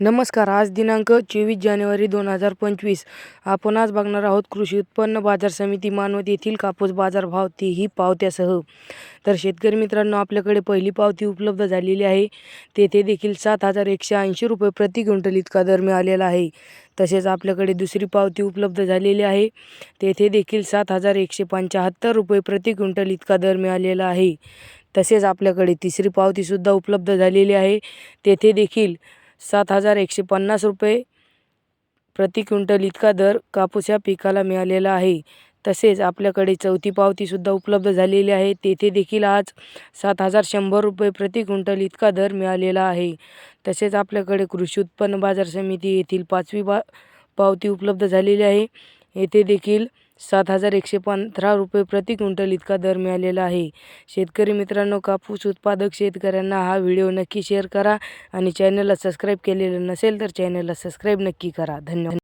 नमस्कार आज दिनांक चोवीस जानेवारी दोन हजार पंचवीस. आपण आज बघणार आहोत कृषी उत्पन्न बाजार समिती मानवत येथील कापूस बाजार भाव तेही पावत्यासह. तर शेतकरी मित्रांनो आपल्याकडे पहिली पावती उपलब्ध झालेली आहे. तेथे देखील सात हजार एकशे ऐंशी रुपये प्रति क्विंटल इतका दर मिळालेला आहे. तसेच आपल्याकडे दुसरी पावती उपलब्ध झालेली आहे. तेथे देखील सात हजार एकशे पंच्याहत्तर रुपये प्रति क्विंटल इतका दर मिळालेला आहे. तसेच आपल्याकडे तिसरी पावतीसुद्धा उपलब्ध झालेली आहे. तेथे देखील सात हजार एकशे पन्नास रुपये प्रति क्विंटल इतका दर कापूस या पिकाला मिळालेला आहे. तसेच आपल्याकडे चौथी पावतीसुद्धा उपलब्ध झालेली आहे. तेथे देखील आज सात हजार शंभर रुपये प्रति क्विंटल इतका दर मिळालेला आहे. तसेच आपल्याकडे कृषी उत्पन्न बाजार समिती येथील पाचवी बा पावती उपलब्ध झालेली आहे. येथे देखील सात हजार एकशे पंधरा रुपये प्रति क्विंटल इतका दर मिळालेला आहे. शेतकरी मित्रांनो कापूस उत्पादक शेतकऱ्यांना हा व्हिडिओ नक्की शेअर करा आणि चॅनलला सबस्क्राईब केलेलं नसेल तर चॅनलला सबस्क्राईब नक्की करा. धन्यवाद.